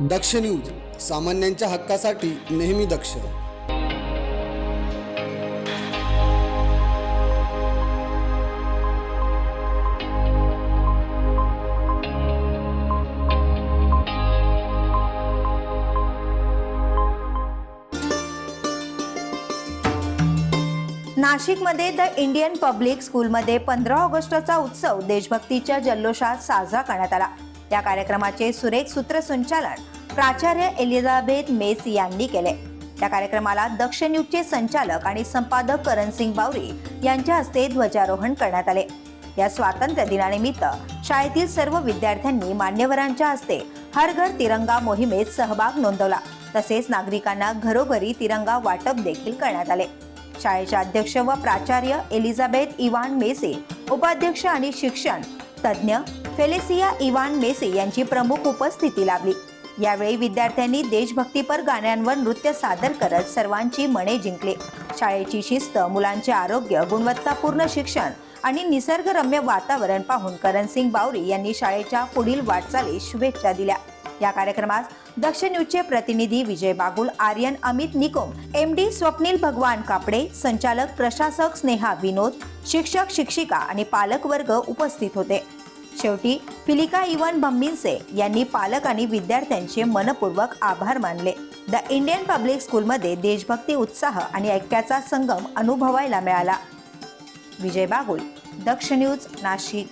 दक्ष news सामान्यांच्या हक्कासाठी नेहमी दक्ष. नाशिकमध्ये द इंडियन पब्लिक स्कूलमध्ये पंधरा ऑगस्टचा उत्सव देशभक्तीच्या जल्लोषात साजरा करण्यात आला. या कार्यक्रमाचे सुरेख सूत्रसंचालन प्राचार्य एलिझाबेथ मेस यांनी केले. या कार्यक्रमाला दक्ष न्यूजचे संचालक आणि संपादक करणसिंग बावरी यांच्या हस्ते ध्वजारोहण करण्यात आले. या स्वातंत्र्य दिनानिमित्त शाळेतील सर्व विद्यार्थ्यांनी मान्यवरांच्या हस्ते हर घर तिरंगा मोहिमेत सहभाग नोंदवला. तसेच नागरिकांना घरोघरी तिरंगा वाटप देखील करण्यात आले. शाळेचे अध्यक्ष व प्राचार्य एलिझाबेथ इवान मेसे उपाध्यक्ष आणि शिक्षण तज्ज्ञ फेलेसिया इवान मेसी यांची प्रमुख उपस्थिती लाभली. यावेळी विद्यार्थ्यांनी देशभक्तीपर गाण्यांवर नृत्य सादर करत सर्वांची मने जिंकले. शाळेची शिस्त मुलांचे आरोग्य गुणवत्तापूर्ण शिक्षण आणि निसर्गरम्य वातावरण पाहून करणसिंग बावरी यांनी शाळेच्या पुढील वाटचालीस शुभेच्छा दिल्या. या कार्यक्रमात दक्ष न्यूजचे प्रतिनिधी विजय बागुल आर्यन अमित निकोम एम डी स्वप्नील भगवान कापडे संचालक प्रशासक स्नेहा विनोद शिक्षक शिक्षिका आणि पालकवर्ग उपस्थित होते. शेवटी फिलिका इवन भम्मिन्से यांनी पालक आणि विद्यार्थ्यांचे मनपूर्वक आभार मानले. द इंडियन पब्लिक स्कूलमध्ये देशभक्ती उत्साह आणि ऐक्याचा संगम अनुभवायला मिळाला. विजय बागुल दक्ष न्यूज नाशिक.